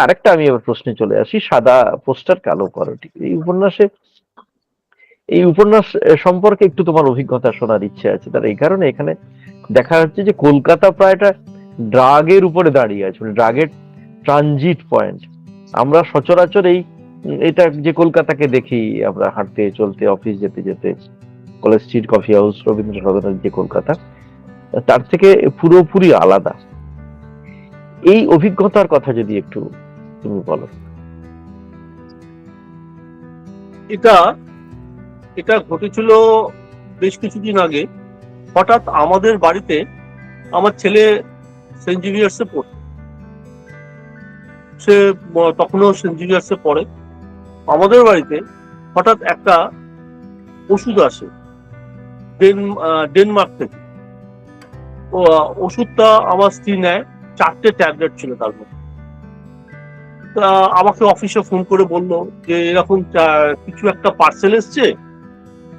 আরেকটা আমি এবার প্রশ্নে চলে আসি, সাদা পোস্টার, কালো করটি এই উপন্যাসে, এই উপন্যাস সম্পর্কে একটু তোমার অভিজ্ঞতা শোনার ইচ্ছে আছে। তার এই কারণে এখানে দেখা যাচ্ছে যে কলকাতা প্রায় একটা ড্রাগের উপরে দাঁড়িয়ে আছে মানে ড্রাগের ট্রানজিট পয়েন্ট। আমরা সচরাচর এই, এটা যে কলকাতাকে দেখি, আমরা হাঁটতে, চলতে, অফিস যেতে যেতে, college street, coffee house Rabindra সদনের যে কলকাতা, তার থেকে পুরোপুরি আলাদা। এই অভিজ্ঞতার কথা যদি একটু তুমি বলো। এটা এটা ঘটেছিল বেশ কিছুদিন আগে। হঠাৎ আমাদের বাড়িতে আমার ছেলে সেন্ট জেভিয়ার্সে পড়ে। সে তখনও সেন্ট জেভিয়ার্সে পড়ে। আমাদের বাড়িতে হঠাৎ একটা ওষুধ আসে ডেন ডেনমার্ক থেকে। ওষুধটা আমার স্ত্রী নেয়, চারটে ট্যাবলেট ছিল তার মধ্যে। আমাকে অফিসে ফোন করে বলল যে, এরকম কিছু একটা পার্সেল এসছে,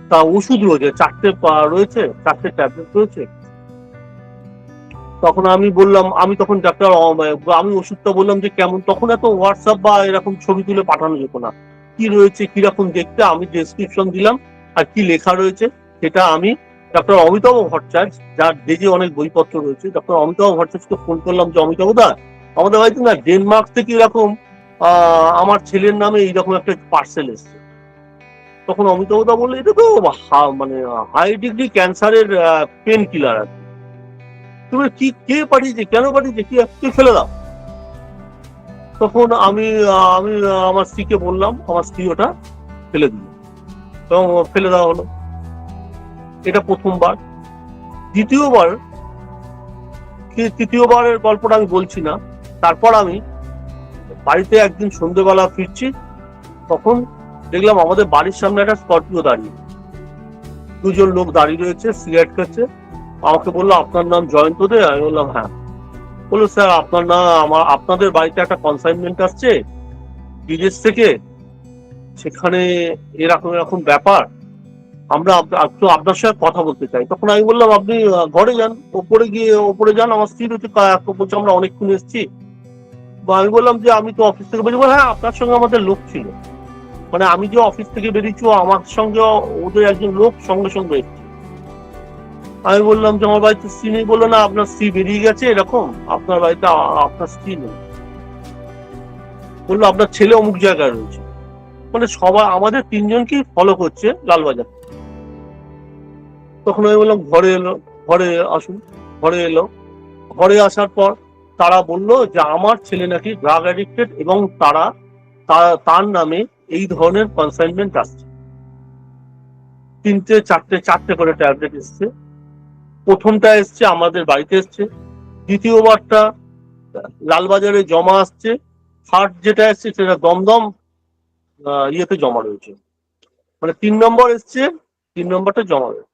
তা ওষুধ রয়েছে, চারটে রয়েছে, চারটে ট্যাবলেট রয়েছে। তখন আমি বললাম, আমি তখন ডাক্তার আমি ওষুধটা বললাম যে, কেমন? তখন এত হোয়াটসঅ্যাপ বা এরকম ছবি তুলে পাঠানো যেত না। কি রয়েছে, কীরকম দেখতে, আমি ডেসক্রিপশন দিলাম, আর কি লেখা রয়েছে, সেটা আমি ডক্টর অমিতাভ ভট্টাচার্য, যার ডেজে অনেক বইপত্র রয়েছে ডক্টর অমিতাভ ভট্টাচার্যকে ফোন করলাম যে, অমিতাভ দা আমাদের হয়তো না ডেনমার্ক থেকে এরকম আমার ছেলের নামে এইরকম একটা পার্সেল এসছে। তখন অমিতাভদা বলল, এটা তো মানে হাই ডিগ্রি ক্যান্সারের পেন কিলার আর তুমি কি, কে পাঠিয়েছে, কেন পাঠিয়েছে, কি কি ফেলে দাও? তখন আমি আমি আমার স্ত্রীকে বললাম, আমার স্ত্রী ওটা ফেলে দিল। এবং ফেলে দেওয়া হলো। এটা প্রথমবার। দ্বিতীয়বার তৃতীয়বারের গল্পটা আমি বলছি না। তারপর আমি বাড়িতে একদিন সন্ধ্যেবেলা ফিরছি, তখন দেখলাম আমাদের বাড়ির সামনে একটা স্করপিও দাঁড়িয়ে। দুজন লোক দাঁড়িয়ে রয়েছে, সিগারেট খাচ্ছে। আমাকে বলল, আপনার নাম জয়ন্ত দে? আমি বললাম হ্যাঁ। বলল, স্যার, আপনার না আমার, আপনাদের বাড়িতে একটা কনসাইনমেন্ট আসছে বিদেশ থেকে। সেখানে এরকম এরকম ব্যাপার। আমরা একটু আপনার সাথে কথা বলতে চাই। তখন আমি বললাম, আপনি ঘরে যান, ওপরে গিয়ে, ওপরে যান। আমার স্ত্রী হচ্ছে আমরা অনেকক্ষণ এসেছি। বা আমি বললাম যে আমি তো অফিস থেকে বেরিয়ে হ্যাঁ আপনার সঙ্গে আমাদের লোক ছিল। মানে আমি যে অফিস থেকে বেরিয়েছি আমার সঙ্গে ওদের একজন লোক সঙ্গে সঙ্গে এসছে। আমি বললাম যে, আমার বাড়িতে স্ত্রী নেই। বলল, না, আপনার স্ত্রী বেরিয়ে গেছে এরকম। আপনার বাড়িতে আপনার স্ত্রী নেই। বলল, আপনার ছেলে অমুক জায়গায় রয়েছে। মানে সবাই, আমাদের তিনজনকেই ফলো করছে লালবাজার? তখন আমি বললাম, ঘরে এলো, ঘরে আসুন। ঘরে এলো। ঘরে আসার পর তারা বলল যে আমার ছেলে নাকি ড্রাগ অ্যাডিক্টেড এবং তারা তার নামে এই ধরনের কনসাইনমেন্ট আসছে। তিনটে, চারটে চারটে করে ট্যাবলেট এসছে। প্রথমটা এসছে আমাদের বাড়িতে এসছে। দ্বিতীয়বারটা লালবাজারে জমা আসছে। থার্ড যেটা এসছে সেটা দমদম ইয়েতে জমা রয়েছে। মানে তিন নম্বর এসছে, তিন নম্বরটা জমা রয়েছে।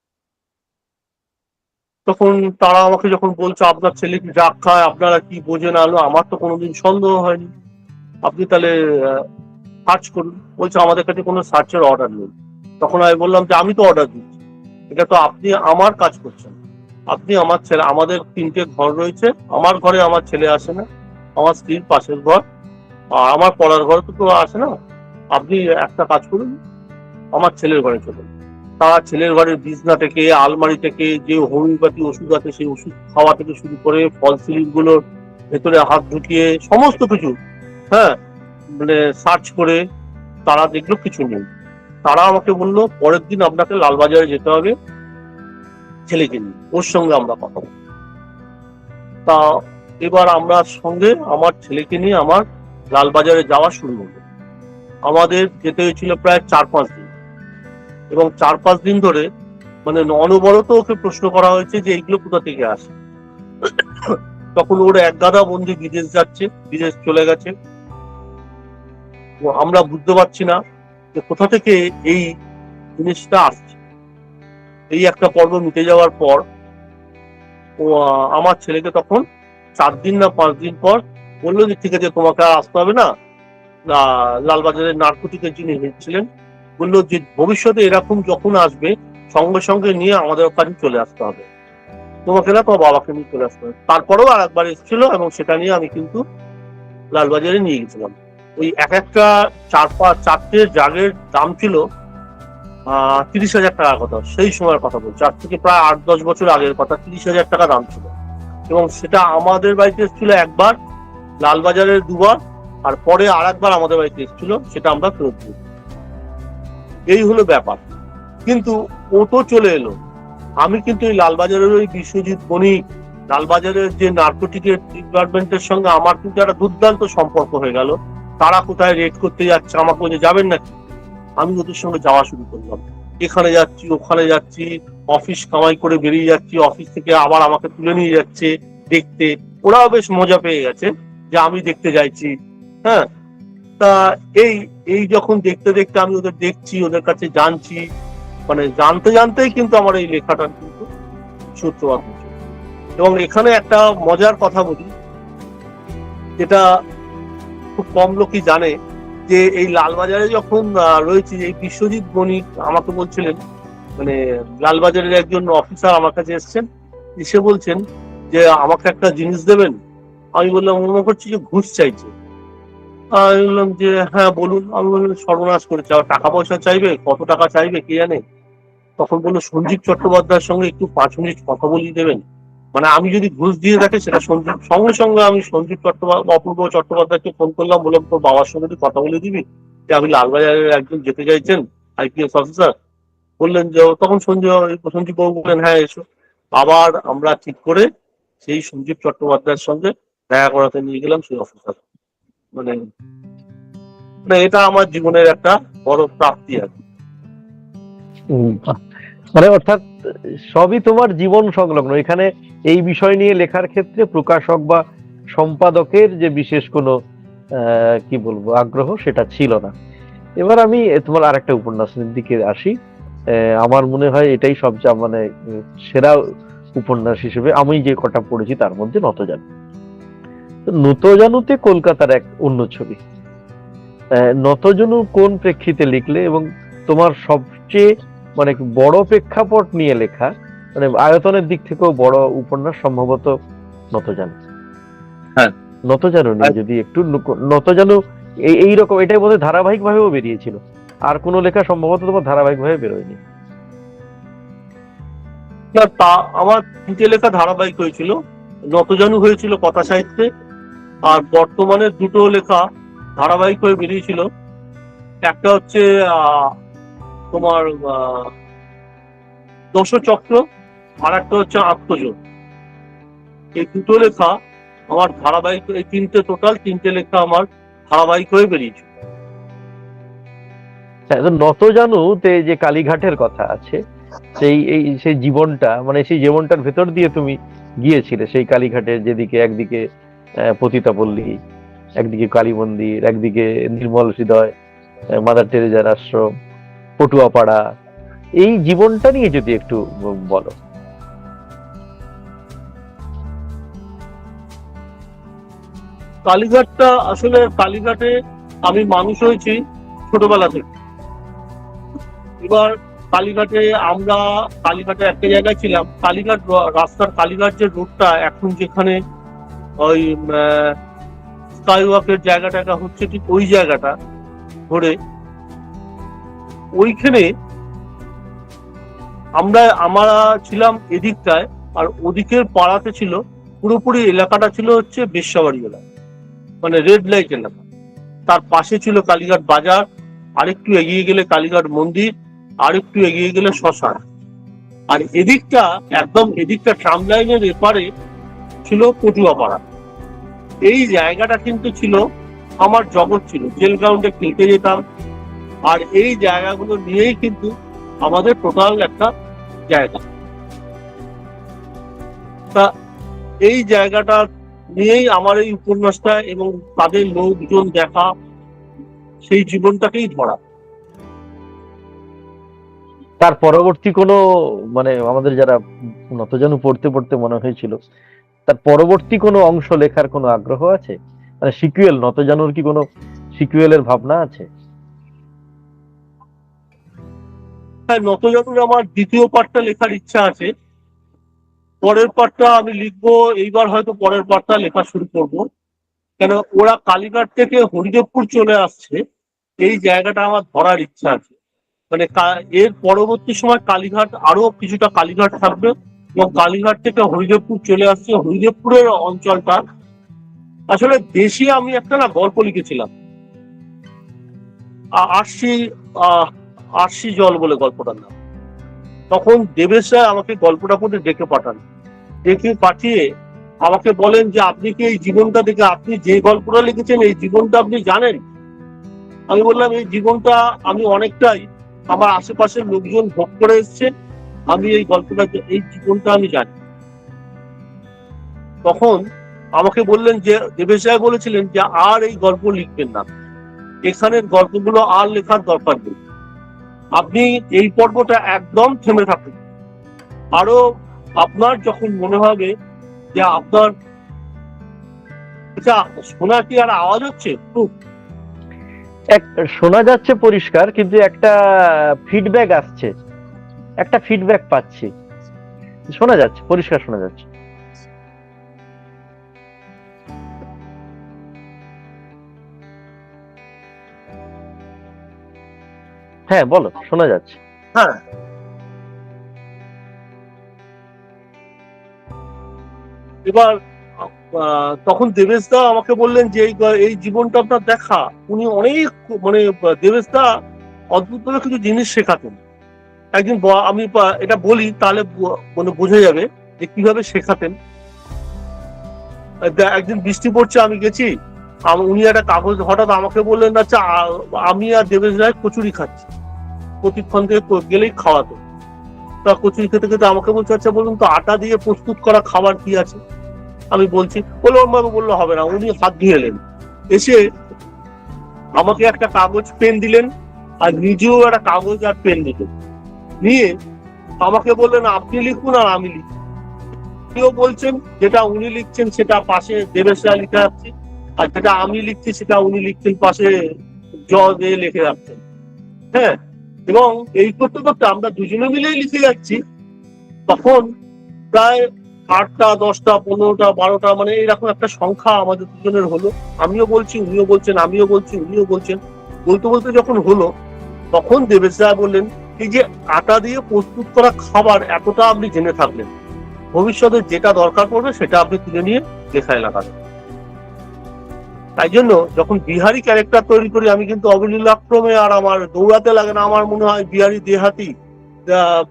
তখন তারা আমাকে যখন বলছে, আপনার ছেলে কি ড্রাগ খায়? আপনারা কি বোঝেন আলো? আমার তো কোনোদিন সন্দেহ হয়নি। আপনি তাহলে সার্চ করুন। বলছে, আমাদের কাছে কোনো সার্চের অর্ডার নেই। তখন আমি বললাম যে, আমি তো অর্ডার দিচ্ছি। এটা তো আপনি আমার কাজ করছেন। আপনি আমার ছেলে, আমাদের তিনটে ঘর রয়েছে। আমার ঘরে আমার ছেলে আসে না। আমার স্ত্রীর পাশের ঘর। আর আমার পড়ার ঘরে তো কেউ আসে না। আপনি একটা কাজ করুন। আমার ছেলের ঘরে চলুন তারা ছেলের ঘরের বিছনা থেকে, আলমারি থেকে যে হোমিওপ্যাথি ওষুধ আছে সেই ওষুধ খাওয়া থেকে শুরু করে ফলগুলোর ভেতরে হাত ঢুকিয়ে সমস্ত কিছু হ্যাঁ মানে সার্চ করে তারা দেখল কিছু নেই। তারা আমাকে বলল, পরের দিন আপনাকে লালবাজারে যেতে হবে ছেলেকে নিয়ে, ওর সঙ্গে আমরা কথা বলব। তা এবার আমরা সঙ্গে আমার ছেলেকে নিয়ে আমার লালবাজারে যাওয়া শুরু হলো আমাদের যেতে হয়েছিল প্রায় চার পাঁচ দিন। এবং চার পাঁচ দিন ধরে মানে অনবরত ওকে প্রশ্ন করা হয়েছে যে এইগুলো কোথা থেকে আসে। তখন ওর এক গাদা বন্ধু বিদেশ যাচ্ছে, বিদেশ চলে গেছে। আমরা বুঝতে পারছি না যে কোথা থেকে এই জিনিসটা আসছে। এই একটা পর্ব মিটে যাওয়ার পর ও আমার ছেলেকে তখন চার দিন না পাঁচ দিন পর বলল যে, ঠিক আছে, তোমাকে আর আসতে হবে না। লালবাজারের নার্কোটিকের যিনি হেড ছিলেন বলল যে ভবিষ্যতে এরকম যখন আসবে, সঙ্গে সঙ্গে নিয়ে আমাদের ওখানে চলে আসতে হবে। তোমাকে না তোমার বাবাকে নিয়ে চলে আসতে হবে। তারপরেও আর একবার এসেছিল এবং সেটা নিয়ে আমি কিন্তু লালবাজারে নিয়ে গেছিলাম। ওই এক একটা চার পাঁচ চারটে জাগের দাম ছিল তিরিশ হাজার টাকার কথা। সেই সময়ের কথা বলছি। আজ থেকে প্রায় আট, দশ বছর আগের কথা। তিরিশ হাজার টাকা দাম ছিল। এবং সেটা আমাদের বাড়িতে এসেছিল একবার, লালবাজারের দুবার, আর পরে আর একবার আমাদের বাড়িতে এসেছিল, সেটা আমরা ফেরত দিই এই হলো ব্যাপার। কিন্তু ও তো চলে এলো। আমি কিন্তু এই লালবাজারের ওই বিশ্বজিৎ বণিক, লালবাজারের যে নার্কোটিকের ডিপার্টমেন্টের সঙ্গে আমার কিন্তু একটা দুর্দান্ত সম্পর্ক হয়ে গেল। তারা কোথায় রেড করতে যাচ্ছে, আমাকে বলছে, যাবেন নাকি? আমি ওদের সঙ্গে যাওয়া শুরু করলাম। এখানে যাচ্ছি, ওখানে যাচ্ছি অফিস কামাই করে বেরিয়ে যাচ্ছি অফিস থেকে আবার আমাকে তুলে নিয়ে যাচ্ছে দেখতে। ওরাও বেশ মজা পেয়ে গেছে যে আমি দেখতে যাইছি হ্যাঁ তা এই এই যখন দেখতে দেখতে আমি ওদের দেখছি, ওদের কাছে জানছি মানে জানতে জানতেই কিন্তু আমার এই লেখাটা কিন্তু সূত্রপাত হয়েছে এবং এখানে একটা মজার কথা বলি, যেটা খুব কম লোকই জানে যে এই লালবাজারে যখন রয়েছে, এই বিশ্বজিৎ বণিক আমাকে বলছিলেন মানে লালবাজারের একজন অফিসার আমার কাছে এসেছেন, এসে বলছেন যে আমাকে একটা জিনিস দেবেন। আমি বললাম, মনে করছি যে ঘুষ চাইছে। আমি বললাম যে হ্যাঁ বলুন। আমি বললাম, সর্বনাশ করেছে। আবার টাকা পয়সা চাইবে? কত টাকা চাইবে, কে জানে? তখন বলল, সঞ্জীব চট্টোপাধ্যায়ের সঙ্গে একটু পাঁচ মিনিট কথা বলিয়ে দেবেন। মানে আমি যদি ঘুষ দিয়ে থাকি সেটা সঞ্জীব, সঙ্গে সঙ্গে আমি সঞ্জীব চট্টোপাধ্যায়, অপূর্ব চট্টোপাধ্যায়কে ফোন করলাম। বললাম, তোর বাবার সঙ্গে তুই কথা বলে দিবি? যে আমি লালবাজারের একজন যেতে চাইছেন আইপিএস অফিসার বললেন যে, তখন সঞ্জয় সঞ্জীব বাবু বললেন হ্যাঁ এসো। আবার আমরা ঠিক করে সেই সঞ্জীব চট্টোপাধ্যায়ের সঙ্গে দেখা করাতে নিয়ে গেলাম সেই অফিসার মানে মানে এটা আমার জীবনের একটা বড় প্রাপ্তি আর মানে অর্থাৎ সবই তোমার জীবন সংলগ্ন। এখানে এই বিষয় নিয়ে লেখার ক্ষেত্রে প্রকাশক বা সম্পাদকের যে বিশেষ কোনো কি বলব, আগ্রহ সেটা ছিল না। এবার আমি তোমার আরেকটা উপন্যাসের দিকে আসি। আমার মনে হয় এটাই সবচেয়ে মানে সেরা উপন্যাস হিসেবে আমি যে কটা পড়েছি তার মধ্যে নতজানু। তো নতজানুতে কলকাতার এক অন্য ছবি। নতজানু কোন প্রেক্ষিতে লিখলে এবং তোমার সবচেয়ে মানে বড় প্রেক্ষাপট নিয়ে লেখা মানে আয়তনের দিক থেকেও বড় উপন্যাস সম্ভবত নতজানু। হ্যাঁ। নতজানু নিয়ে যদি একটু নতজানু এই এইরকম এটাই বোধহয় ধারাবাহিক ভাবেও বেরিয়েছিল। আর কোনো লেখা সম্ভবত তোমার ধারাবাহিক ভাবে বেরোয়নি। না তা আমার তিনটে লেখা ধারাবাহিক হয়েছিল। নতজানু হয়েছিল কথা সাহিত্যে আর বর্তমানে দুটো লেখা ধারাবাহিক হয়ে বেরিয়েছিল। একটা হচ্ছে তোমার দশচক্র আর একটা হচ্ছে আত্মজোট এই দুটো লেখা আমার ধারাবাহিক, এই তিনটে টোটাল তিনটে লেখা আমার ধারাবাহিক হয়ে বেরিয়েছে। হ্যাঁ তো নতজানুতে যে কালীঘাটের কথা আছে, সেই, এই, সেই জীবনটা মানে সেই জীবনটার ভেতর দিয়ে তুমি গিয়েছিলে, সেই কালীঘাটের যেদিকে, একদিকে পতিতাপল্লী, একদিকে কালী মন্দির, একদিকে নির্মল হৃদয় মাদার টেরেজার আশ্রম, পটুয়াপাড়া। এই জীবনটা নিয়ে যদি একটু বলো। কালীঘাটটা, আসলে কালীঘাটে আমি মানুষ হয়েছি ছোটবেলা থেকে। এবার কালীঘাটে আমরা, কালীঘাটে একটা জায়গায় ছিলাম। কালীঘাট, রাস্তার কালীঘাট যে রোডটা এখন যেখানে ওই স্কাই ওয়াকের জায়গাটা হচ্ছে ঠিক ওই জায়গাটা ধরে। ওইখানে আমরা আমরা ছিলাম এদিকটায়, আর ওদিকের পাড়াতে ছিল, পুরোপুরি এলাকাটা ছিল হচ্ছে বেশ্যাবাড়ি এলাকা মানে রেড লাইট এলাকা। তার পাশে ছিল কালীঘাট বাজার, আরেকটু এগিয়ে গেলে কালীঘাট মন্দির, আরেকটু এগিয়ে গেলে শ্মশান। আর এদিকটা, একদম এদিকটা ট্রাম লাইনের এপারে ছিল পটুয়াপাড়া। এই জায়গাটা কিন্তু ছিল আমার জগৎ ছিল। জেল গ্রাউন্ডে খেলতে যেতাম। আর এই জায়গাগুলো নিয়েই কিন্তু আমাদের টোটাল একটা জায়গা। তা এই জায়গাটা নিয়েই আমার এই উপন্যাসটা এবং তাদের লোকজন দেখা, সেই জীবনটাকেই ধরা। তার পরবর্তী কোনো মানে আমাদের যারা নতজানু পড়তে পড়তে মনে হয়েছিল তার পরবর্তী কোনো অংশ লেখার কোনো আগ্রহ আছে? মানে সিকুয়েল, নতজানুর কি কোনো সিকুয়েলের ভাবনা আছে? হ্যাঁ নতজানুর আমার দ্বিতীয় পার্টটা লেখার ইচ্ছা আছে। পরের পার্টটা আমি লিখব, এইবার হয়তো পরের পার্টটা লেখা শুরু করব। কেন, ওরা কালীঘাট থেকে হরিদেবপুর চলে আসছে, এই জায়গাটা আমার ধরার ইচ্ছা আছে। মানে এর পরবর্তী সময় কালীঘাট আরও কিছুটা কালীঘাট থাকবে। এবং কালীঘাট থেকে হরিদেবপুর চলে আসছে। হরিদেবপুরের অঞ্চলটা আসলে দেশি আমি একটা না গল্প লিখেছিলাম। আরশি আরশি জল বলে গল্পটার নাম। তখন দেবেশ রায় আমাকে গল্পটা পড়ে ডেকে পাঠান। ডেকে পাঠিয়ে আমাকে বলেন যে আপনি কি এই জীবনটা দেখে আপনি যে গল্পটা লিখেছেন এই জীবনটা আপনি জানেন? আমি বললাম এই জীবনটা আমি অনেকটাই আমার আশেপাশের লোকজন ভোগ করে এসছে। আমি এই গল্পটা এই জীবনটা আমি জানি। তখন আমাকে বললেন যে, দেবেশ রায় বলেছিলেন যে, আর এই গল্প লিখবেন না। এখানের গল্পগুলো আর লেখার দরকার নেই। আপনি এই পর্বটা একদম থেমে থাকুন। আরও আপনার যখন মনে হবে যে, আপনার আচ্ছা শোনা কি আর আওয়াজ হচ্ছে? শোনা যাচ্ছে পরিষ্কার, কিন্তু একটা ফিডব্যাক আসছে। একটা ফিডব্যাক পাচ্ছি। শোনা যাচ্ছে, পরিষ্কার শোনা যাচ্ছে। হ্যাঁ বলো, শোনা যাচ্ছে। হ্যাঁ। এবার তখন দেবেশ দা আমাকে বললেন যে, এই জীবনটা আপনার দেখা। উনি অনেক মানে দেবেশ দা অদ্ভুত কিছু জিনিস শেখাতেন। একদিন আমি এটা বলি, তাহলে মানে বোঝা যাবে যে কীভাবে শেখাতেন। এক- একদিন বৃষ্টি পড়ছে, আমি গেছি। উনি একটা কাগজ হঠাৎ আমাকে বললেন আচ্ছা আমি আর দেবেশ রায় কচুরি খাচ্ছি। প্রতিক্ষণ থেকে গেলেই খাওয়াতো। তা কচুরি খেতে খেতে আমাকে বলছে আচ্ছা বলুন তো, আটা দিয়ে প্রস্তুত করা খাবার কি আছে? আমি বলছি বলে ওরমভাবে বলল হবে না। উনি হাত ধুয়ে এলেন। এসে আমাকে একটা কাগজ পেন দিলেন, আর নিজেও একটা কাগজ আর পেন দিলেন। নিয়ে আমাকে বললেন, আপনি লিখুন আর আমি লিখি। উনিও বলছেন, যেটা উনি লিখছেন সেটা পাশে দেবেশ রায় লিখে যাচ্ছে আর যেটা আমি লিখছি সেটা উনি লিখছেন পাশে জ দিয়ে লিখে যাচ্ছেন হ্যাঁ এবং এই করতে করতে আমরা দুজনে মিলেই লিখে যাচ্ছি। তখন প্রায় আটটা, দশটা, পনেরোটা, বারোটা মানে এরকম একটা সংখ্যা আমাদের দুজনের হলো। আমিও বলছি, উনিও বলছেন, আমিও বলছি, উনিও বলছেন। বলতে বলতে যখন হলো, তখন দেবেশ রায় বললেন এই যে আটা দিয়ে প্রস্তুত করা খাবার এতটা আপনি জেনে থাকলেন। ভবিষ্যতে যেটা দরকার পড়বে সেটা আপনি তুলে নিয়ে লেখায় লাগাবেন। তাই জন্য যখন বিহারি ক্যারেক্টার তৈরি করি, আমি কিন্তু অবলীলাক্রমে আর আমার দৌড়াতে লাগে না। আমার মনে হয় বিহারি দেহাতি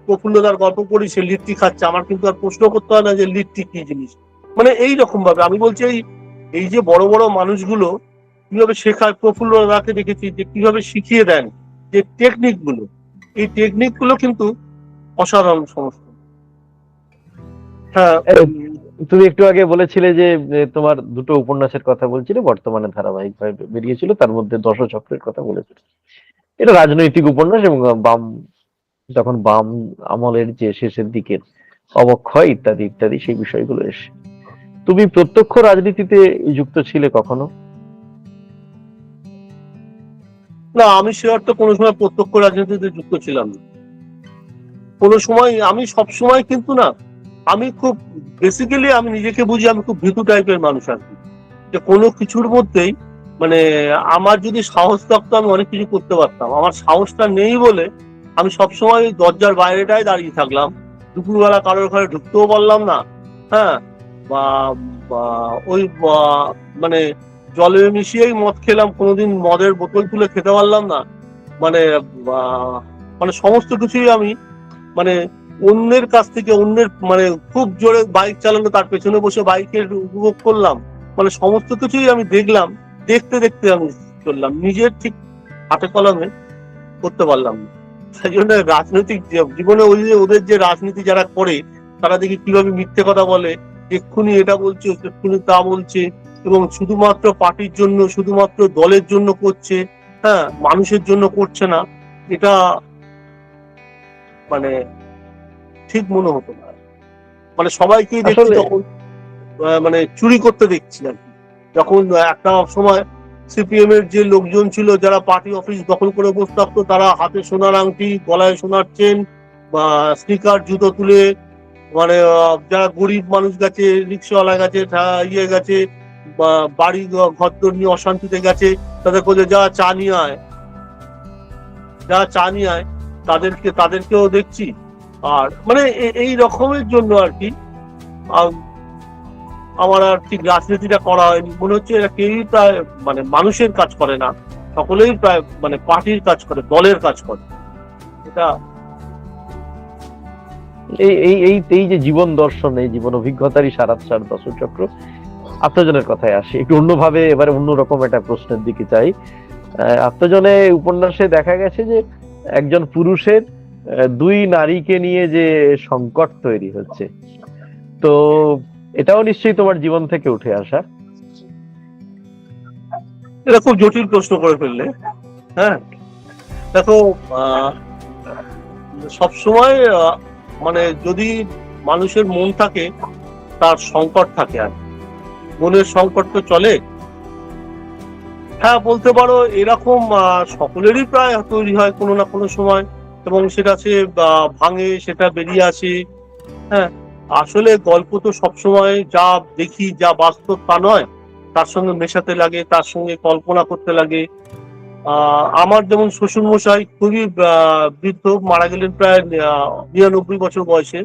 প্রফুল্লতার গল্প করি সে লিট্টি খাচ্ছে। আমার কিন্তু আর প্রশ্ন করতে হয় না যে লিট্টি কি জিনিস? মানে এই রকম ভাবে আমি বলছি, এই এই যে বড় বড় মানুষগুলো কীভাবে শেখায় প্রফুল্লতাকে দেখেছি যে কীভাবে শিখিয়ে দেন যে টেকনিকগুলো। এই টেকনিকগুলো কিন্তু অসাধারণ সমস্ত। হ্যাঁ তুমি একটু আগে বলেছিলে যে তোমার দুটো উপন্যাসের কথা বলছিলে বর্তমানে ধারাবাহিকভাবে বেরিয়েছিল তার মধ্যে দশচক্রের কথা বলেছিলে এটা রাজনৈতিক উপন্যাস এবং বাম যখন বাম আমলের যে শেষের দিকের অবক্ষয় ইত্যাদি ইত্যাদি সেই বিষয়গুলো এসে। তুমি প্রত্যক্ষ রাজনীতিতে যুক্ত ছিলে কখনো? না, আমি সে অর্থে কোনো সময় প্রত্যক্ষ রাজনীতিতে যুক্ত ছিলাম না। কোনো সময়, আমি সব সময় কিন্তু না, আমি খুব বেসিক্যালি আমি নিজেকে বুঝি, আমি খুব ভীতু টাইপের মানুষ আর কি। যে কোনো কিছুর মধ্যেই মানে আমার যদি সাহস থাকতো, আমি অনেক কিছু করতে পারতাম। আমার সাহসটা নেই বলে আমি সবসময় দরজার বাইরেটাই দাঁড়িয়ে থাকলাম। দুপুরবেলা কারোর ঘরে ঢুকতেও পারলাম না হ্যাঁ? বা ওই মানে জলে মিশিয়েই মদ খেলাম, কোনোদিন মদের বোতল তুলে খেতে পারলাম না। মানে মানে সমস্ত কিছুই আমি মানে অন্যের কাছ থেকে, অন্যের মানে খুব জোরে বাইক চালানো, তার পেছনে বসে বাইকের উপভোগ করলাম। মানে সমস্ত কিছুই আমি দেখলাম, দেখতে দেখতে আমি চললাম। নিজের ঠিক হাতে কলমে করতে পারলাম না। তাই জন্য রাজনৈতিক জীবনে ওই যে, ওদের যে রাজনীতি যারা করে, তারা দেখি কীভাবে মিথ্যে কথা বলে, এক্ষুনি এটা বলছে এক্ষুনি তা বলছে। এবং শুধুমাত্র পার্টির জন্য শুধুমাত্র দলের জন্য করছে হ্যাঁ মানুষের জন্য করছে না এটা মানে ঠিক মনে হতো না। মানে সবাইকেই দেখছি তখন মানে চুরি করতে দেখছি আর কি। যখন একটা সময় সিপিএম এর যে লোকজন ছিল যারা পার্টি অফিস দখল করে বসে থাকতো তারা হাতে সোনার আংটি গলায় সোনার চেন বা স্নিকার জুতো তুলে মানে যারা গরিব মানুষ গেছে রিক্সাওয়ালা গেছে ইয়ে গেছে বাড়ি ঘরদোর নিয়ে অশান্তিতে গেছে, তাদের বলে যা চা নিয়ে আয়। যা চা নিয়ে আয়, তাদেরকে তাদেরকেও দেখছি। আর মানে এই রকমের জন্য আর কি আমার আর ঠিক রাজনীতিটা করা হয়নি। মনে হচ্ছে এরা কেউই প্রায় মানে মানুষের কাজ করে না, সকলেই প্রায় মানে পার্টির কাজ করে, দলের কাজ করে। এটা এই এই এই যে জীবন দর্শন, এই জীবন অভিজ্ঞতারই সারাত সার দশর চক্র আত্মজনের কথায় আসি। একটু অন্যভাবে এবারে অন্যরকম একটা প্রশ্নের দিকে চাই আত্মজনে উপন্যাসে দেখা গেছে যে একজন পুরুষের দুই নারীকে নিয়ে যে সংকট তৈরি হচ্ছে। তো এটাও নিশ্চয়ই তোমার জীবন থেকে উঠে আসা। এটা খুব জটিল প্রশ্ন করে ফেললে। হ্যাঁ? দেখো সবসময় মানে যদি মানুষের মন থাকে, তার সংকট থাকে আর মনের সংকট তো চলে। হ্যাঁ বলতে পারো এরকম সকলেরই প্রায় তৈরি হয় কোনো না কোনো সময়। এবং সেটা সে ভাঙে, সেটা বেরিয়ে আসে। হ্যাঁ আসলে গল্প তো সবসময় যা দেখি, যা বাস্তব তা নয়। তার সঙ্গে মেশাতে লাগে, তার সঙ্গে কল্পনা করতে লাগে। আমার যেমন শ্বশুর মশাই খুবই বৃদ্ধ, মারা গেলেন প্রায় নিরানব্বই বছর বয়সে।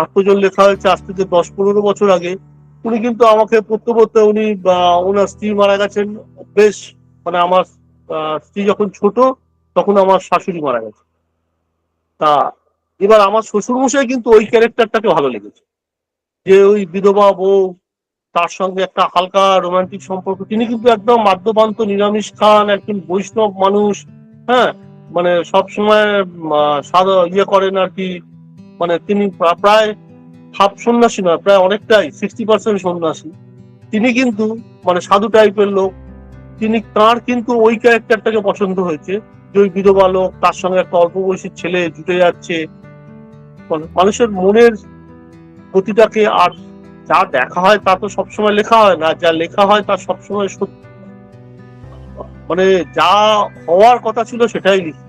আত্মজন লেখা হয়েছে আজ থেকে দশ পনেরো বছর আগে। উনি কিন্তু আমাকে পড়তে পড়তে উনি ওনার স্ত্রী মারা গেছেন বেশ মানে আমার স্ত্রী যখন ছোট, তখন আমার শাশুড়ি মারা গেছে। তা, এবার আমার শ্বশুর মশাই কিন্তু ওই ক্যারেক্টারটাকে ভালো লেগেছে। যে ওই বিধবা বউ, তার সঙ্গে একটা হালকা রোমান্টিক সম্পর্ক, তিনি কিন্তু একদম মাদ্যপান্ত, নিরামিষ খান, একজন বৈষ্ণব মানুষ হ্যাঁ? মানে সবসময় সাদা ইয়ে করেন আর কি। মানে তিনি প্রায় হাফ সন্ন্যাসী নয়, প্রায় অনেকটাই সিক্সটি পার্সেন্ট সন্ন্যাসী। তিনি কিন্তু মানে সাধু টাইপের লোক। তিনি, তার কিন্তু ওই ক্যারেক্টারটাকে পছন্দ হয়েছে, যে ওই বিধবা লোক, তার সঙ্গে একটা অল্প বয়সী ছেলে জুটে যাচ্ছে। মানে মানুষের মনের গতিটাকে আর যা দেখা হয় তা তো সবসময় লেখা হয় না, যা লেখা হয় তা সবসময় সত্যি। মানে যা হওয়ার কথা ছিল সেটাই লিখি।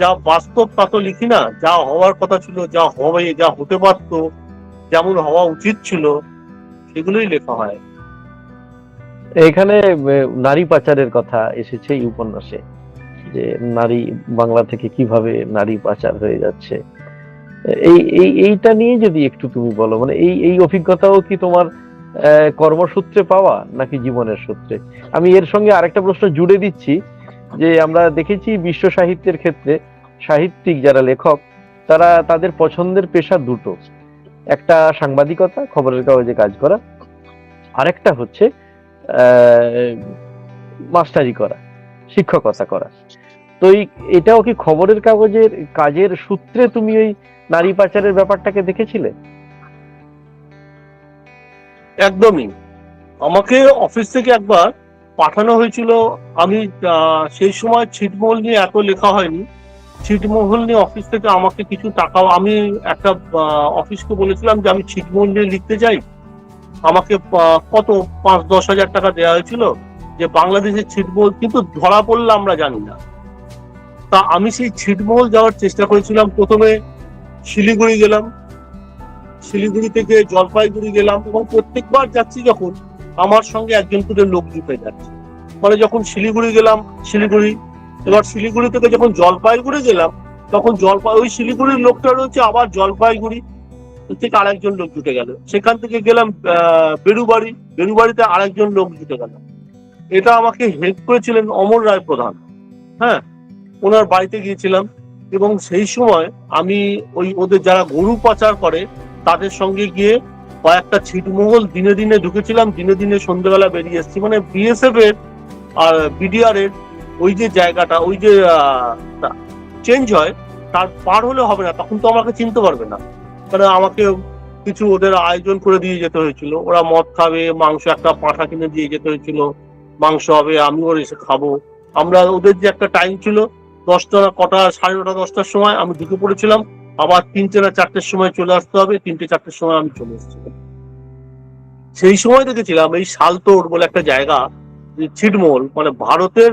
যা বাস্তব তা তো লিখি না, যা হওয়ার কথা ছিল, যা হবে, যা হতে পারত যেমন হওয়া উচিত ছিল, সেগুলোই লেখা হয়। এখানে নারী পাচারের কথা এসেছে এই উপন্যাসে, যে নারী বাংলা থেকে কীভাবে নারী পাচার হয়ে যাচ্ছে। এই এই, এইটা নিয়ে যদি একটু তুমি বলো মানে এই এই অভিজ্ঞতাও কি তোমার কর্মসূত্রে পাওয়া নাকি জীবনের সূত্রে? আমি এর সঙ্গে আরেকটা প্রশ্ন জুড়ে দিচ্ছি, যে আমরা দেখেছি বিশ্ব সাহিত্যের ক্ষেত্রে সাহিত্যিক যারা লেখক, তারা তাদের পছন্দের পেশা দুটো। একটা সাংবাদিকতা, খবরের কাগজে কাজ করা। আরেকটা হচ্ছে মাস্টারি করা, শিক্ষকতা করা। তো এটাও কি খবরের কাগজের কাজের সূত্রে তুমি ওই নারী পাচারের ব্যাপারটাকে দেখেছিলে? একদমই। আমাকে অফিস থেকে একবার পাঠানো হয়েছিল। আমি সেই সময় ছিটমহল নিয়ে এত লেখা হয়নি। ছিটমহল নিয়ে অফিস থেকে আমাকে কিছু টাকা আমি একটা অফিসকে বলেছিলাম যে আমি ছিটমহল নিয়ে লিখতে চাই আমাকে কত? পাঁচ, দশ হাজার টাকা দেওয়া হয়েছিল যে বাংলাদেশের ছিটমহল, কিন্তু ধরা পড়লে আমরা জানি না। তা আমি সেই ছিটমহল যাওয়ার চেষ্টা করেছিলাম। প্রথমে শিলিগুড়ি গেলাম। শিলিগুড়ি থেকে জলপাইগুড়ি গেলাম এবং প্রত্যেকবার যাচ্ছি যখন আমার সঙ্গে একজন করে লোক জুটে যাচ্ছে। মানে যখন শিলিগুড়ি গেলাম, শিলিগুড়ি এবার শিলিগুড়ি থেকে যখন জলপাইগুড়ি গেলাম, তখন জলপাই ওই শিলিগুড়ির লোকটা রয়েছে আবার জলপাইগুড়ি। থেকে আরেকজন লোক জুটে গেল। সেখান থেকে গেলাম বেরুবাড়ি। বেরুবাড়িতে আরেকজন লোক জুটে গেল। এটা আমাকে হেল্প করেছিলেন অমর রায় প্রধান। হ্যাঁ ওনার বাড়িতে গিয়েছিলাম এবং সেই সময় আমি ওই ওদের যারা গরু পাচার করে, তাদের সঙ্গে গিয়ে কয়েকটা ছিটমহল দিনে দিনে ঢুকেছিলাম। দিনে দিনে সন্ধ্যেবেলা বেরিয়ে এসেছি। মানে বিএসএফ এর আর বিডিআর এর ওই যে জায়গাটা, ওই যে চেঞ্জ হয়, তার পার হলে হবে না, তখন তো আমাকে চিনতে পারবে না। মানে আমাকে কিছু ওদের আয়োজন করে দিয়ে যেতে হয়েছিল। ওরা মদ খাবে, মাংস একটা পাঁঠা কিনে দিয়ে যেতে হয়েছিল। মাংস হবে, আমিও এসে খাব। আমরা ওদের যে একটা টাইম ছিল, দশটা, কটা, সাড়ে নটা, দশটার সময় আমি ঢুকে পড়েছিলাম। আবার তিনটে না চারটের সময় চলে আসতে হবে, তিনটে, চারটের সময় আমি চলে এসেছিলাম। সেই সময় দেখেছিলাম, এই সালতোর বলে একটা জায়গা যে ছিটমহল মানে ভারতের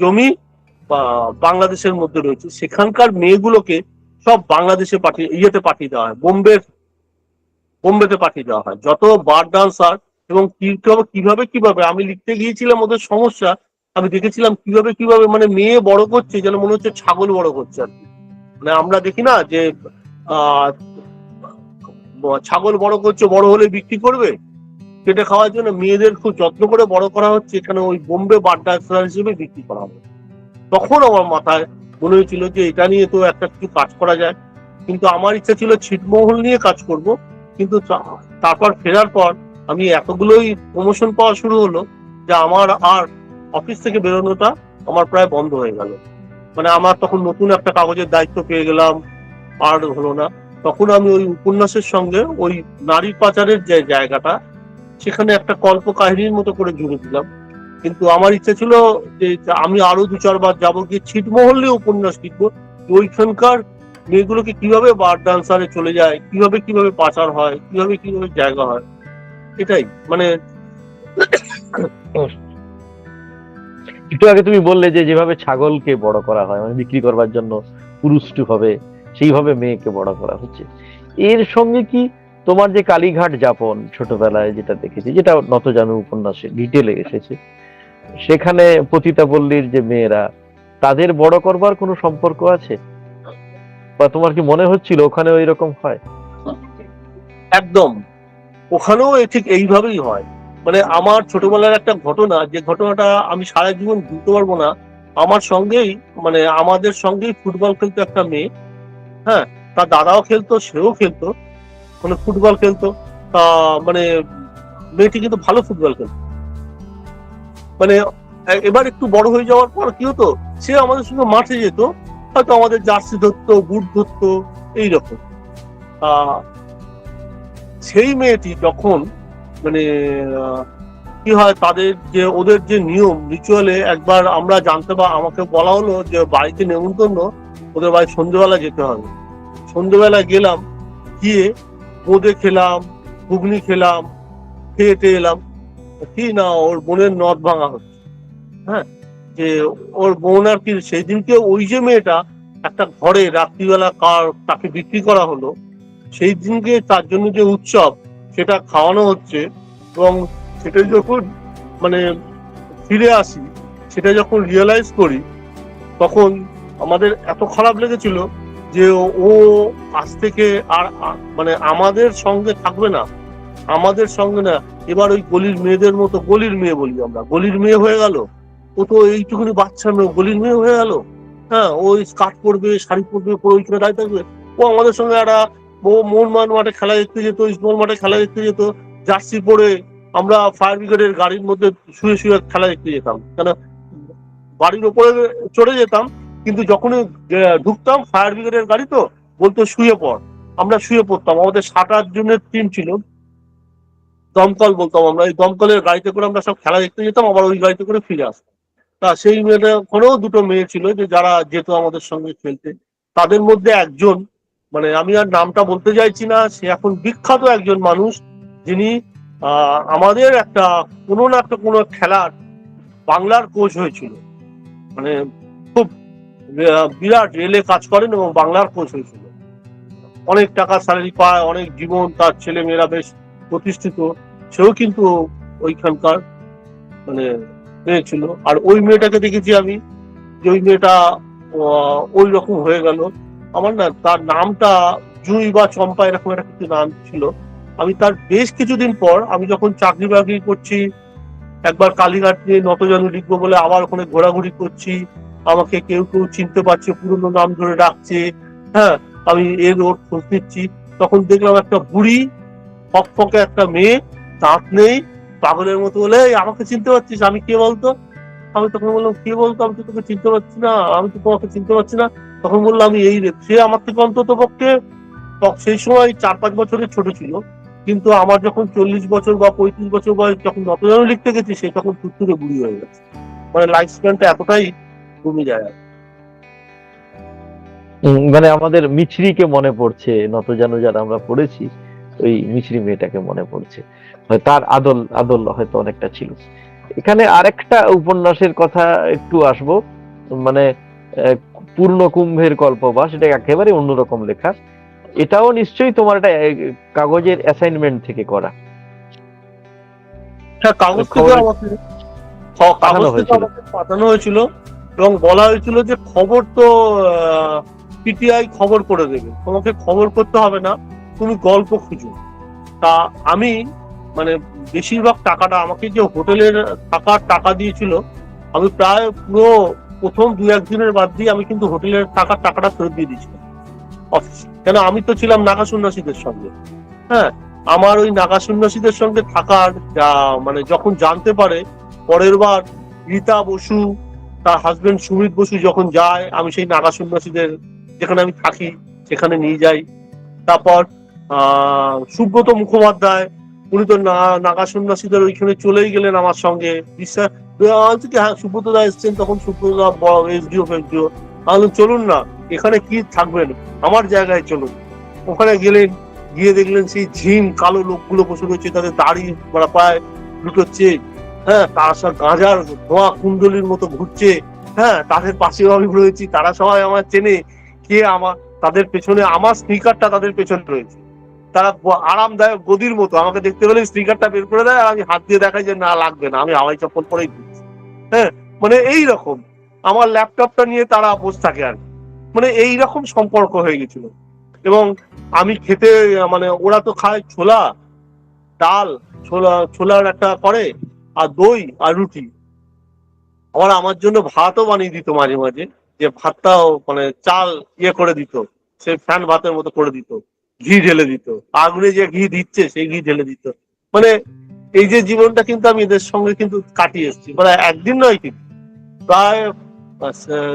জমি বাংলাদেশের মধ্যে রয়েছে, সেখানকার মেয়েগুলোকে সব বাংলাদেশে পাঠিয়ে, ইয়েতে পাঠিয়ে দেওয়া হয় বোম্বে বোম্বেতে পাঠিয়ে দেওয়া হয়। যত বার ডান্সার এবং কীভাবে কীভাবে আমি লিখতে গিয়েছিলাম ওদের সমস্যা, আমি দেখেছিলাম কীভাবে কীভাবে মানে মেয়ে বড় করছে, যেন মনে হচ্ছে ছাগল বড় করছে আর মানে আমরা দেখি না যে ছাগল বড় করছে, বড় হলে বিক্রি করবে? কেটে খাওয়ার জন্য মেয়েদের খুব যত্ন করে বড় করা হচ্ছে, এখানে ওই বোম্বে বাড্ডা হিসেবে বিক্রি করা হবে। তখন আমার মাথায় মনে হয়েছিল যে এটা নিয়ে তো একটা কিছু কাজ করা যায়। কিন্তু আমার ইচ্ছা ছিল ছিটমহল নিয়ে কাজ করব, কিন্তু তারপর ফেরার পর আমি এতগুলোই প্রমোশন পাওয়া শুরু হলো যে আমার আর অফিস থেকে বেরোনোটা আমার প্রায় বন্ধ হয়ে গেল। মানে আমার তখন নতুন একটা কাগজের দায়িত্ব পেয়ে গেলাম, আর হলো না। তখন আমি ওই উপন্যাসের সঙ্গে ওই নারী পাচারের যে জায়গাটা সেখানে একটা কল্প কাহিনীর মতো করে জুড়ে দিলাম কিন্তু আমার ইচ্ছা ছিল যে আমি আরও দু চারবার যাব গিয়ে ছিটমহল নিয়ে উপন্যাস লিখব। ওইখানকার মেয়েগুলোকে কীভাবে বার ডান্সারে চলে যায়, কীভাবে কীভাবে পাচার হয়, কীভাবে কীভাবে জায়গা হয়। এটাই মানে একটু আগে তুমি বললে যে, যেভাবে ছাগলকে বড় করা হয় মানে বিক্রি করবার জন্য পুরুষটু হবে, সেইভাবে মেয়েকে বড় করা হচ্ছে। এর সঙ্গে কি তোমার যে কালীঘাট যাপন ছোটবেলায় যেটা দেখেছি, যেটা নতজানু উপন্যাসে ডিটেলে এসেছে, সেখানে পতিতা পল্লীর যে মেয়েরা, তাদের বড় করবার কোনো সম্পর্ক আছে? বা তোমার কি মনে হচ্ছিল ওখানে ওই রকম হয়? একদম। ওখানেও ঠিক এইভাবেই হয়। মানে আমার ছোটবেলার একটা ঘটনা, যে ঘটনাটা আমি সারা জীবন ভুলতে পারব না, আমার সঙ্গেই মানে আমাদের সঙ্গেই ফুটবল খেলতো একটা মেয়ে হ্যাঁ তার দাদাও খেলতো, সেও খেলতো। মানে ফুটবল খেলতো। মানে মেয়েটি কিন্তু ভালো ফুটবল খেলতো। মানে এবার একটু বড় হয়ে যাওয়ার পর কি হতো, সে আমাদের সঙ্গে মাঠে যেত, হয়তো আমাদের জার্সি ধরতো, বুট ধরতো এইরকম সেই মেয়েটি যখন মানে কি হয়, তাদের যে, ওদের যে নিয়ম রিচুয়ালে একবার আমরা জানতে বা আমাকে বলা হলো যে, বাড়িতে নেমন্তন্ন, ওদের বাড়ি সন্ধ্যেবেলা যেতে হবে। সন্ধ্যেবেলা গেলাম, গিয়ে বোঁদে খেলাম, ঘুগনি খেলাম, খেয়ে টেয়ে এলাম। কি না ওর বোনের নদ ভাঙা হচ্ছে। হ্যাঁ যে ওর বোন আর কি সেই দিনকে ওই যে মেয়েটা একটা ঘরে রাত্রিবেলা কার তাকে বিক্রি করা হলো, সেই দিনকে তার জন্য যে উৎসব, সেটা খাওয়ানো হচ্ছে এবং সেটা যখন মানে ফিরে আসি, সেটা যখন রিয়েলাইজ করি, তখন আমাদের এত খারাপ লেগেছিল যে ও আজ থেকে আর মানে আমাদের সঙ্গে থাকবে না, আমাদের সঙ্গে না, এবার ওই গলির মেয়েদের মতো, গলির মেয়ে বলি আমরা, গলির মেয়ে হয়ে গেল। ও তো এইটুকুনি বাচ্চা মেয়ে, গলির মেয়ে হয়ে গেল। হ্যাঁ ওই স্কার্ট পরবে, শাড়ি পরবে, পরে ওইখানে দাঁড়িয়ে থাকবে। ও আমাদের সঙ্গে একটা, ও মোহনমান মাঠে খেলা দেখতে যেত স্মল মাঠে খেলা দেখতে যেত, জার্সি পরে আমরা ফায়ার ব্রিগেডের গাড়ির মধ্যে শুয়ে শুয়ে খেলা দেখতে যেতাম। কেন? বাড়ির ওপরে চড়ে যেতাম কিন্তু যখনই ঢুকতাম ফায়ার ব্রিগেডের গাড়ি তো, বলতো, শুয়ে পড়। আমরা শুয়ে পড়তাম। আমাদের সাত, আট জনের টিম ছিল। দমকল বলতাম আমরা। এই দমকলের গাড়িতে করে আমরা সব খেলা দেখতে যেতাম, আবার ওই গাড়িতে করে ফিরে আসতাম। তা সেই মেয়েটা ওখানেও দুটো মেয়ে ছিল যে যারা যেত আমাদের সঙ্গে খেলতে। তাদের মধ্যে একজন মানে আমি আর নামটা বলতে চাইছি না, সে এখন বিখ্যাত একজন মানুষ, যিনি আমাদের একটা কোনো না একটা কোনো খেলার বাংলার কোচ হয়েছিল। মানে বিরাট রেলে কাজ করেন এবং বাংলার কোচ হয়েছিল। অনেক টাকা স্যালারি পায়, অনেক জীবন তার ছেলে মেয়েরা বেশ প্রতিষ্ঠিত, সেও কিন্তু ওইখানকার মানে মেয়ে আর ওই মেয়েটাকে দেখেছি আমি, যে ওই মেয়েটা ওই রকম হয়ে গেল। আমার না তার নামটা জুই বা চম্পা এরকম একটা কিছু নাম ছিল। আমি তার বেশ কিছুদিন পর আমি যখন চাকরি বাকরি করছি, একবার কালীঘাট নিয়ে নতজানু লিখব বলে আবার ওখানে ঘোরাঘুরি করছি আমাকে কেউ কেউ চিনতে পারছে পুরনো নাম ধরে ডাকছে। হ্যাঁ আমি এর ওর খোঁজ নিচ্ছি। তখন দেখলাম একটা বুড়ি ফকফকে একটা মেয়ে দাঁত নেই পাগলের মতো বলে "এই, আমাকে চিনতে পারছিস আমি কে বলতো? আমি তখন বললাম কে বলতো? আমি তো তোকে চিনতে পারছি না আমি তো তোমাকে চিনতে পারছি না। তখন বললাম আমি এই সে আমার থেকে অন্তত পক্ষে সেই সময় চার পাঁচ বছরের ছোট ছিল। কিন্তু আমার যখন চল্লিশ বছর বা পঁয়ত্রিশ বছর বয়স যখন নতজন লিখতে গেছি সে তখন টুকটুকে বুড়ি হয়ে গেছে। মানে লাইফ স্প্যানটা এতটাই কমে যায় আর মানে আমাদের মিছরিকে মনে পড়ছে নতজানু যারা আমরা পড়েছি ওই মিছরি মেয়েটাকে মনে পড়ছে। তার আদল আদল হয়তো অনেকটা ছিল। এখানে আরেকটা উপন্যাসের কথা একটু আসব মানে পূর্ণ কুম্ভের কল্পবাস এটা একেবারে অন্যরকম লেখা। এটাও নিশ্চয়ই তোমার একটা কাগজের অ্যাসাইনমেন্ট থেকে করা। হ্যাঁ কাগজ থেকে পাঠানো হয়েছিল। এবং বলা হয়েছিল যে খবর তো পিটিআই খবর করে দেবে। তোমাকে খবর করতে হবে না, তুমি গল্প খুঁজো। তা আমি মানে বেশিরভাগ টাকাটা আমাকে যে হোটেলের থাকার টাকা দিয়েছিল, আমি প্রায় পুরো প্রথম দু একদিনের বাদ দিয়ে আমি কিন্তু হোটেলের থাকার টাকাটা ফেরত দিয়ে দিয়েছিলাম অফিসে কেন, আমি তো ছিলাম নাগা সন্ন্যাসীদের সঙ্গে। হ্যাঁ আমার ওই নাগা সন্ন্যাসীদের সঙ্গে থাকার মানে যখন জানতে পারে, পরের বার রীতা বসু তার হাজবেন্ড সুমিত বসু যখন যায়, আমি সেই নাগা সন্ন্যাসীদের যেখানে আমি থাকি, সেখানে নিয়ে যাই। তারপর সুব্রত মুখোপাধ্যায়, উনি তো নাগা সন্ন্যাসীদের ওইখানে চলেই গেলেন আমার সঙ্গে। বিশ্বাস হ্যাঁ সুব্রত দা এসছেন, তখন সুব্রত দা এসডিও, ফেসডিও। আমি চলুন না, এখানে কি থাকবেন? আমার জায়গায় চলুন। ওখানে গেলেন, গিয়ে দেখলেন সেই ঝিম, কালো লোকগুলো বসে রয়েছে, তাদের দাড়ি মানে প্রায় লুটোচ্ছে হ্যাঁ তারা সব গাঁজার ধোঁয়া কুণ্ডলির মতো ঘুরছে। হ্যাঁ তাদের পাশেও আমি রয়েছি, তারা সবাই আমার চেনে কে আমার তাদের পেছনে, আমার স্নিকারটা তাদের পেছনে রয়েছে। তারা আরামদায়ক গদির মতো, আমাকে দেখতে পেলে স্নিকারটা বের করে দেয় আর আমি হাত দিয়ে দেখাই যে না, লাগবে না, আমি হাওয়াই চপ্পল পরেই ঘুরছি। হ্যাঁ মানে এই রকম আমার ল্যাপটপটা নিয়ে তারা বসে থাকে আর মানে এই রকম সম্পর্ক হয়ে গেছিল। এবং আমি খেতে মানে ওরা তো খায় ছোলা, ডাল, ছোলা, ছোলার একটা করে আর দই আর রুটি। আবার আমার জন্য ভাতও বানিয়ে দিত মাঝে মাঝে। যে ভাতটাও মানে চাল ইয়ে করে দিত, সে ফ্যান ভাতের মতো করে দিত, ঘি ঢেলে দিত। আগুনে যে ঘি দিচ্ছে, সেই ঘি ঢেলে দিত। মানে এই যে জীবনটা কিন্তু আমি এদের সঙ্গে কিন্তু কাটিয়ে এসেছি। মানে একদিন নয় কিন্তু, প্রায়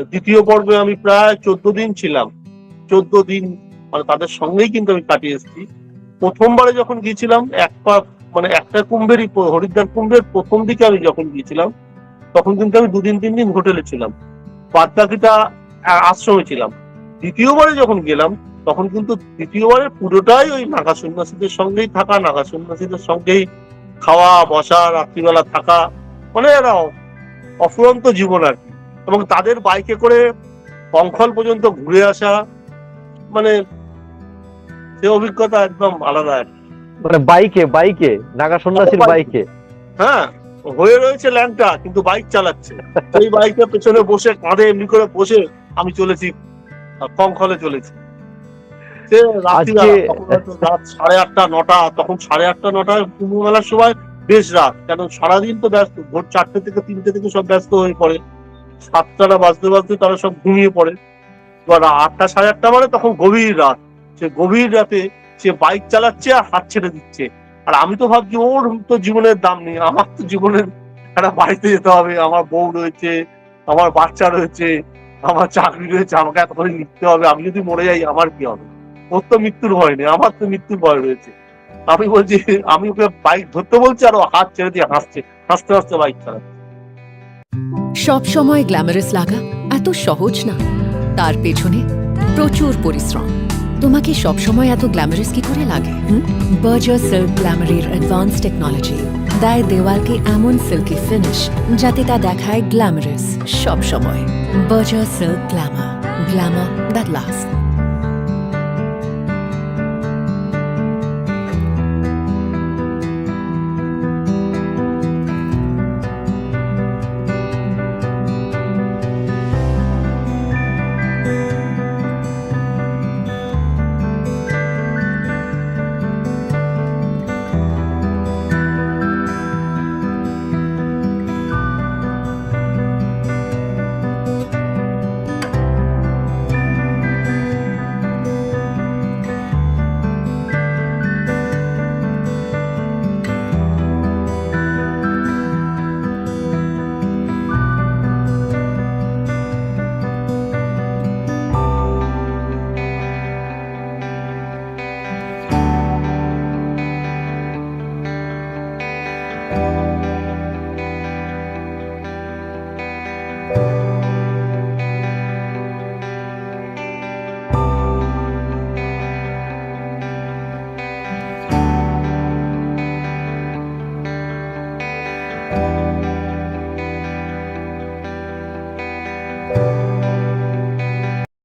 দ্বিতীয় পর্বে আমি প্রায় চোদ্দ দিন ছিলাম। চোদ্দ দিন মানে তাদের সঙ্গেই কিন্তু আমি কাটিয়ে এসেছি। প্রথমবারে যখন গিয়েছিলাম, এক পা- মানে একটা কুম্ভেরই হরিদ্বার কুম্ভের প্রথম দিকে আমি যখন গিয়েছিলাম, তখন কিন্তু আমি দুদিন, তিন দিন হোটেলে ছিলাম। বাদ বাকিটা আশ্রমে ছিলাম। দ্বিতীয়বারে যখন গেলাম, তখন কিন্তু দ্বিতীয়বারে পুরোটাই ওই নাগা সন্ন্যাসীদের সঙ্গেই থাকা, নাগা সন্ন্যাসীদের সঙ্গেই খাওয়া, বসা, রাত্রিবেলা থাকা মানে এরা অফুরন্ত জীবন আর কি। এবং তাদের বাইকে করে কঙ্খল পর্যন্ত ঘুরে আসা মানে সে অভিজ্ঞতা একদম আলাদা আর কি। মানে বাইকে বাইকে নাগা সন্ন্যাসীর বাইকে। হ্যাঁ হয়ে রয়েছে ল্যাংটা কিন্তু বাইক চালাচ্ছে। সেই বাইকের পেছনে বসে কাঁধে এমনি করে বসে আমি চলেছি আহ, কঙ্খলে চলেছি। রাত সাড়ে আটটা নটা তখন সাড়ে আটটা নটায় কুম্ভ মেলার সময় বেশ রাত। কেন সারাদিন তো ব্যস্ত ভোর চারটে থেকে তিনটে থেকে সব ব্যস্ত হয়ে পড়ে। সাতটাটা বাজতে বাজতে তারা সব ঘুমিয়ে পড়ে। এবার আটটা সাড়ে আটটা মানে তখন গভীর রাত। সে গভীর রাতে সে বাইক চালাচ্ছে আর হাত ছেড়ে দিচ্ছে। আর আমি তো ভাবছি, ওর তো জীবনের দাম নেই, আমার তো জীবনের একটা বাড়িতে যেতে হবে, আমার বউ রয়েছে, আমার বাচ্চা রয়েছে, আমার চাকরি রয়েছে, আমাকে এত করে লিখতে হবে, আমি যদি মরে যাই, আমার কি হবে? ওর তো মৃত্যুর ভয় নেই, আমার তো মৃত্যুর ভয় রয়েছে। আমি বলছি, আমি ওকে বাইক ধরতে বলছি আর ও হাত ছেড়ে দিয়ে হাসছে, হাসতে হাসতে বাইক চালাচ্ছে। সব সময় গ্ল্যামারাস লাগা এত সহজ না। তার পেছনে প্রচুর পরিশ্রম। তোমাকে সবসময় এত গ্ল্যামারাস কি করে লাগে বার্জার সিল্ক গ্ল্যামারের অ্যাডভান্স টেকনোলজি দেয় দেওয়ালকে এমন সিল্কি ফিনিশ যাতে তা দেখায় গ্ল্যামারাস সবসময়। Berger silk glamour glamour that last